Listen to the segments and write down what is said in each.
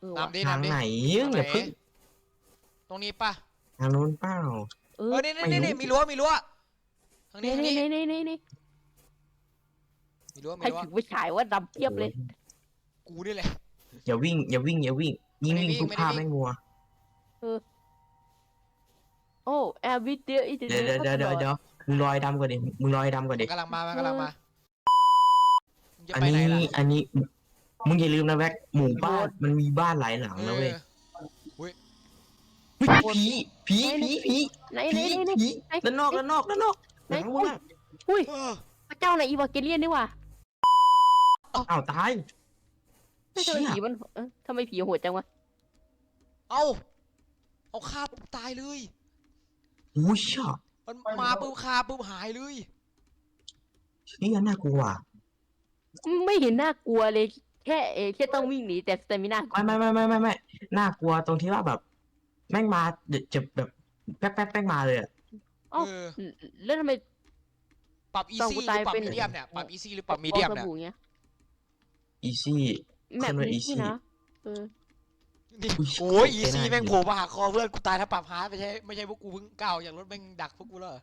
เออว่ะนำดิทางนำดิไหนทางไหนอย่าเพึ่งตรงนี้ปะทางนู้นเปล่า เอเอออนี่ไม่นี่รู้นี่มีรั้วมีรั้วทางนี้นี่ทางนี่นี้นี่นี่นี่มีรั้วมีให้รั้วถึงไปฉายว่าดำเทียบเลยกูนี่แหละ อย่าวิ่งอย่าวิ่งอย่าวิ่งยิ่งไม่ได้วิ่งวิ่งทุกภาพไม่ได้วิ่งแม่งมัวโอ้แอร์วิเดียอีเดียเดี๋ยวเดี๋ยวเดี๋ยวเดี๋ยวเดี๋ยวมึงลอยดำก่อนดิมึงลอยดำก่อนดิ กำลังมามันกำลังมามึงจะอันไปไหนนี้ล่ะอันนี้ มึงอย่าลืมนะแว็กหมู่บ้านมันมีบ้านหลายหลังเอนะอเว้ยเฮ้ยผีผีผีผีไหนผีไหนไหนผีด้านนอกด้านนอกด้านนอกไหนหลังมึงอะอุ้ยเออพระเจ้าในอีวาเกเลียนนี่ว่ะอ้าวตายไม่ทำไมเชี่ยผีมันเอ้ยทำไมผีโหดจังวะเอาเอาฆ่าปุ๊บตายเลยอุ้ยช่อมันมาปุ๊บฆ่าปุ๊บหายเลยนี่น่ากลัวไม่เห็นน่ากลัวเลย แค่เออแค่ต้องวิ่งหนีแต่สเตมิน่าไม่ไม่ไม่ไม่ไม่ไม่น่ากลัวตรงที่ว่าแบบ แม่งมาเดี๋ยวจะแบบแป๊บแป๊บแป๊บมาเลยอะเออแล้วทำไม ปรับอีตอนซี่กูหตายรือปรับเป็น มีเดียมเนี่ยปรับอีซี่หรือปรับมีเดียมฟองเนี่ยสบู่เงี้ยอีซี่ แมปขึ้นมานี้ easy นะเออนี่อุ๊ยโอ้ยอีไม่ซี่น่าแม่งดีโผล่มาหาคอเพื่อนกูตายถ้าปรับฮาร์ดไม่ใช่ไม่ใช่พวกกูเพิ่งก้าวอย่างรถแม่งดักพวกกูแล้วเหรอ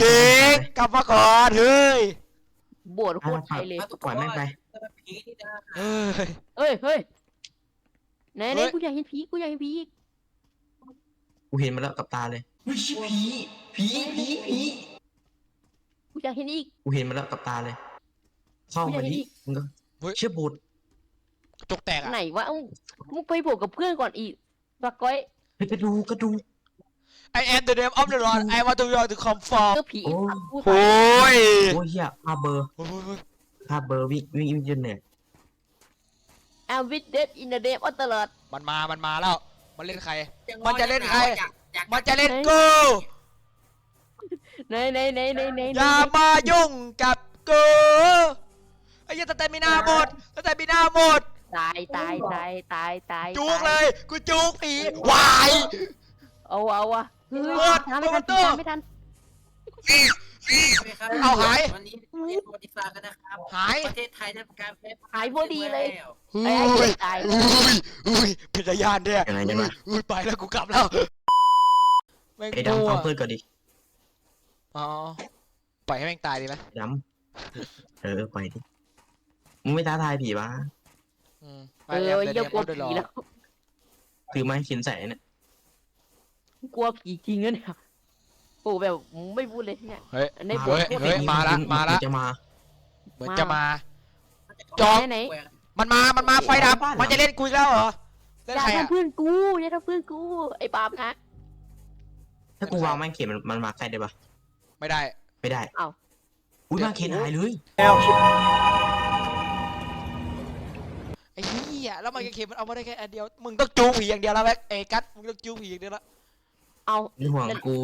สิงกลับมาก่อนเฮ้ย โบดโคตรไทยเลยปล่อยแม่งไปเอ้ย เอ้ย เฮ้ยไหนไหนเฮ้ยกูอยากเห็นผีกูอยากเห็นผีอีกกูเห็นมาแล้วกับตาเลยผี ผี ผี ผี กูอยากเห็นอีก กูเห็นมาแล้วกับตาเลย เข้ามาดิมึงก็เชื่อบุตรกระจกแตกอะไหนวะเอ้ามึงไปบวกกับเพื่อนก่อนอีกปะก้อยไปกระดูกระดู I am the name of the Lord I want to be to come from เจอผีโอ้สัตว์กูโอ้ตายยโอ้ยเฮียภาพเบอร์โอ้ยโอ้ยภาพเบอร์วิ่งวิ่งวิ่งจนเหนื่อยแอมวิดเดดอินเดอะเดฟออตลอดมันมา มันมาแล้ว มันเล่นใคร มันจะเล่นใคร มันจะเล่นกู ไหนไหนไหนไหนไหนอย่ามายุ่งกับกูไอ้เหี้ยสเตมินาหมดสเตมินาหมด ตายตายตายตายตายจุกตาเลย กูจุกผีวาย เอาเอาอะเฮ้ยเปิดทำไม่ทันเปิดประตูทำไม่ทัน เอาหาย วันนี้เรียนประวัติศาสตร์กันนะครับหายประเทศไทยได้ประกาศแพ้หายพอดีเลย แล้วอุ้ไอ้ไอ้ยตายอุ้ยอุ้ยเป็นญาณเนี่ยยังไงยังไงอุ้ยไปแล้วกูกลับแล้วแม่งไอ้กลัดำวฟังเพื่อนก่อนดิอ๋อปล่อยให้แม่งตายดีไหมดำเออไปดิมึงไม่ท้าทายผีวะอืมเออเยี่ยกลัวผีแล้ว ถือไม้เขียนใส่เนี่ย กลัวผีจริงนะเนี่ยโอ้แบบไม่พูดเลยเนี่ย เฮ้ยในบเฮ้ทยโคตรเฮ้ย มาละ มาละ จะมา เหมือนจะมา จองไหนมันมา มันมาไฟดับ มันจะเล่นกูอีกแล้วเหรอ เล่นอย่าใครอะทำเพื่อนกูอย่าทำเพื่อนกู ไอ้ปาล์มนะถ้ากูวางไม้เขียนมันมันมาใกล้ได้ปะไม่ได้ ไม่ได้เอ้าอุ้ยมาเขียนหายเลยไอ้เหี้ยแล้วมันก็เข็มมันเอามาได้แค่อันเดียว มึงต้องจูงผีอย่างเดียวแล้วแม็กเอ้ยกัดมึงต้องจูงผีอย่างเดียวละ เอานี่ห่วงกู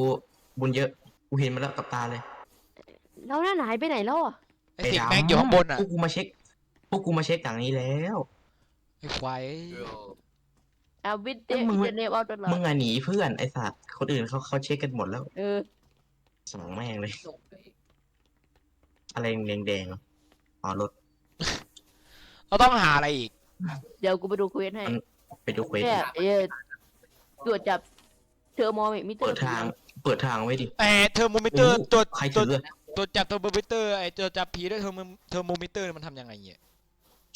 บุญเยอะ กูเห็นมาแล้วกับตาเลย แล้วนั่นหายไปไหนแล้วอะไอ้สิงแม่งอยู่ข้างบนอะพวกกูมาเช็ค พวกกูมาเช็คอย่างนี้แล้วไอ้ควายแอลวิดเดแล้วอิมึนงเดอะเดฟออตลอมึดงอะหนีเพื่อนไอสัตว์คนอื่นเขาเขาเช็คกันหมดแล้ว เออสมองแม่งเลย อะไรแดงๆอ๋อรถเราต้องหาอะไรอีก เดี๋ยวกูไปดูเควสให้ ไปดูเควสเนี่ยเออตรวจจับ เทอร์โมมิเตอเปิร์ดทาง เปิดทางไว้ดิเอ้เทอร์โมมิเตอร์โอ้โหตัวใครตัถืวออะตัวจับเทอร์โมมิเตอร์ไอ้ตัวจับผีด้วยเทอร์โมเทอร์โมมิเตอร์มันทำยังไงเนี่ย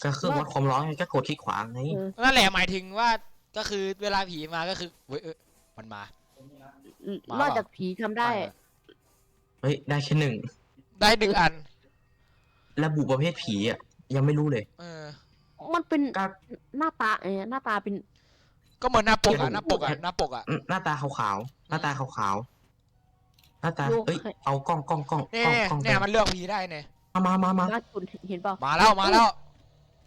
ก็เครื่องวัดความร้อนไงก็กดที่ขวาไงนั่นแหละหมายถึงว่าก็คือเวลาผีมาก็คือเว้ยเอ้ยมันมานอกจากผีทำได้ เฮ้ยได้แค่หนึ่งได้หนึ่งอัน ระบุประเภทผีอะยังไม่รู้เลย เออมันเป็นก็หน้าตาเออหน้าตาเป็น ก็เหมือนหน้าปกเห็อะนหน้าปกอะหน้าปกอะอืมหน้าตาขาวๆ หน้าตาขาวๆ หน้าตาดูเอ้ย เอากล้องกล้องกล้องเนี่กล้องยกล้องเนี่ยมันเลือกผีได้เนี่ย มามามามาหน้าจุนเห็นเปล่ามาแล้วมาแล้ว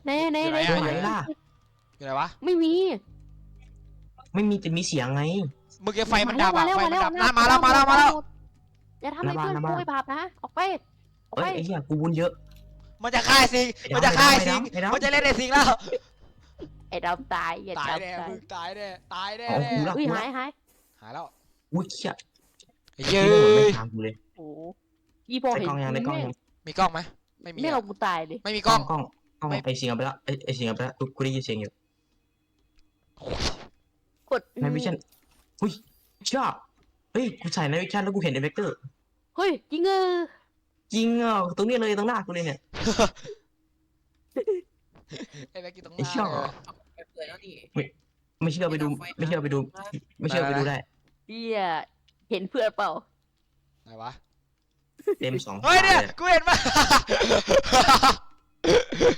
ไหนไหนไหนอยู่ตรงไหไหนนล่ะอยู่ไหนวะ ไม่มี ไม่มีแต่มีเสียงไง เมื่อกี้ไฟมันดับอะแล้วไฟมันแล้วดับน่ามาแล้วมาแล้วมาแล้วอย่าทำให้เพื่อนระวังกูไอ้บาปนะ ออกไปออกเอ้ไปยไอ้เหี้ยกูบุญเยอะ มันจะฆ่าไอ้สิงไอ้ดำมันจะฆ่าไอ้ไอ้สิดำงไอ้ดำมันจะเล่นไอ้สิงแล้ว ไอ้ดำตายอย่าตายดำแน่ตายมึงตายแน่ตายแน่อ๋อแน่กูละ อุ้ยกูหาละยหายหายแล้วอุ้ยเหี้ยไอ้เย้เย้ไม่ยทางกูเลยโอ้โหยี่พอได้เห็นกล้องยังได้กล้องยังมีกล้องไหมไม่มีไม่อะเรากูตายเลยไม่มีกกล้ล้อองง กล้องเอ้าไม่ ไอเสียงเอาไปแล้วไอไอเสียงเอาไปแล้วกูกูได้ยินเสียงอยู่กดในวิชั่นอุ้ยชอบเฮ้ยกูใส่ในวิชั่นแล้วกูเห็นในเวกเตอร์เฮ้ยจริงเออจริงอะตรงนี้เลยตรงหน้ากูเลยเนี่ย ไอ้แบ็กกี้ตรงหไอ้น้าเชี่ยเลยไปเปิดแล้วนี่ไม่เชื่อไปดู ไม่เชื่อไปดู ไม่เชื่อไปดูได้ เฮียเห็นเพื่อนเปล่า ไหนวะ เต็มสองเฮ้ยเนี่ย กูเห็นมา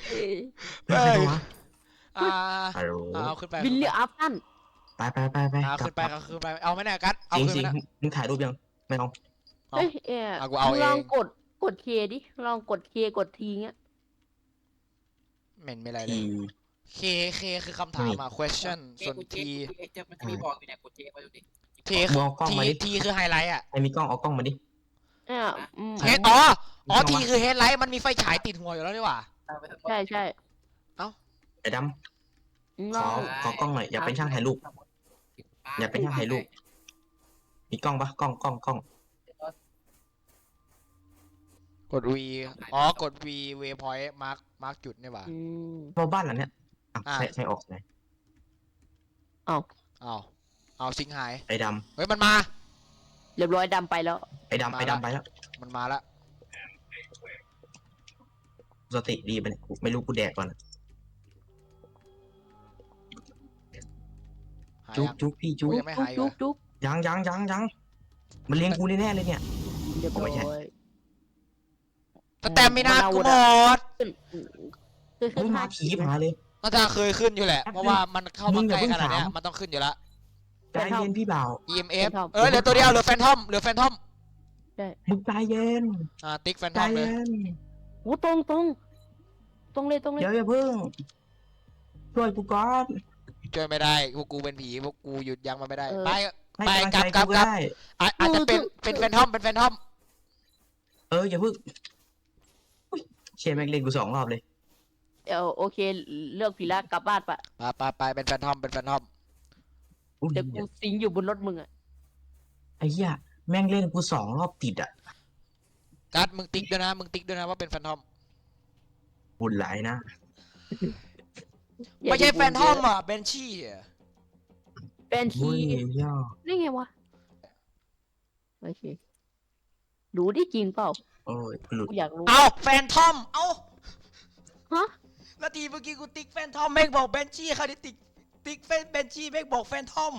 เอ้ยเพื่อนใครโทรมาอ่าฮัลโหลเอาขึ้นไปวิลเลียมอัพตันไปไปไปไปเอากลัขึ้บนไปเอาขึ้นไป เอาไหมเนี่ยกัดเอาจริงขึ้นจริไปงนะ มึงถ่ายรูปยังไม่เอา เอาเฮ้ยเออเอากูเอามึงลองเองกดกดเคดิ ลองกดเคกดทีเงี้ย เหม็นไม่อะไรเลทียเคเคคือคำถามอะ question เจ๊ส่วนกูเจ๊ทีกูเจ๊มันจะมีบอกอยู่เนี่ยกูเจ๊มาดูดิทีมึงเอากล้องทีมาดิทีคือไฮไลท์อะ ไอมีกล้องเอากล้องมาดิ อ่าอืม เฮดอ๋อ อ๋อมึงทีเอามาคือเฮดไลท์มันมีไฟฉายติดหัวอยู่แล้วนี่หว่า เอาไปเถอะใช่ใช่ไอ้ดมึงำลขอองขอกล้องหน่อยอย่าเป็นช่างถ่ายรูป อย่าเป็นช่างถ่ายรูป มีกล้องปะกล้องกล้องกล้อง กด V อ๋อ กด V waypoint mark mark จุดนี่หว่าอืม เพราะบ้านหลังเนี้ยอะอะใครใครออกไหนเอาเอาซิงค์หาย ไอ้ดเฮ้ย มันมา เรียบร้อยดำไปแล้วำไอ้ดำไอ้ดำไปแล้วมันมาละ สติดีไปะเนี่ยกูไม่รู้กูแดกก่อนหายจุ๊บยัง จุ๊บพี่จุ๊กูบยังไม่หายอีกเหรจุ๊อบจุ๊บยังยังยังยังมันเลี้ยงกูแน่ๆเลยเนี่ย เรียบร้อยไม่ใช่ สแตมมินากูหมดขึ้นขึ้นขึ้มึนงมาห้าผีมาเลยน่าจะเคยขึ้นอยู่แหละ เพราะว่ามันเข้ามึมางอไกลย่าเพิ่งขนาดเนี้ยถามมันต้องขึ้นอยู่ละใจเย็นพี่บ่าว EMF เออเหลือตัวเดียวเหลือแฟนทอมเหลือแฟนทอมมึงใจเย็น อ่าติ๊กแฟนทใจอมเลยเย็นโอ้ตรงตรงตรงเลยตรงเลยเดี๋ยวอย่าเพิ่งช่วยกูก่อนช่วยไม่ได้พวกกูเป็นผีพวกกูหยุดยั้งมันไม่ได้เออไปให้ไปกำลังกลับใจกลับกลับกูได้อะอาจจะเป็นเป็นแฟนทอมเป็นแฟนทอม เอออย่าเพิ่งอุ๊ย เชียร์แม็กเล่นกูสองรอบเลย เดี๋ยวโอเค เลือกผีละกลับบ้านปะไปไปไปเป็นแฟนทอมเป็นแฟนทอมอุ้ยเดี๋ยวกูสิงอยู่บนรถมึงอะไอ้เหี้ยแม่งเล่นกูสองรอบติดอะกัดมึงติ๊กด้วยนะ มึงติ๊กด้วยนะว่าเป็นแฟนทอม บุญหลายนะ ไม่ใช่แฟนทอมอะเบนชี่อะเป็นบุทีญย่อ นี่ไงวะ โอเค รู้ได้จริงเปล่าโอ้ยหลุดกูอยากรู้ เอาแฟนทอม เอาฮะ แล้วทีเมื่อกี้กูติ๊กแฟนทอมแม่งบอกเบนชี่เขาได้ติ๊กติ๊กแฟนเบนชี่แม่งบอกแฟนทอม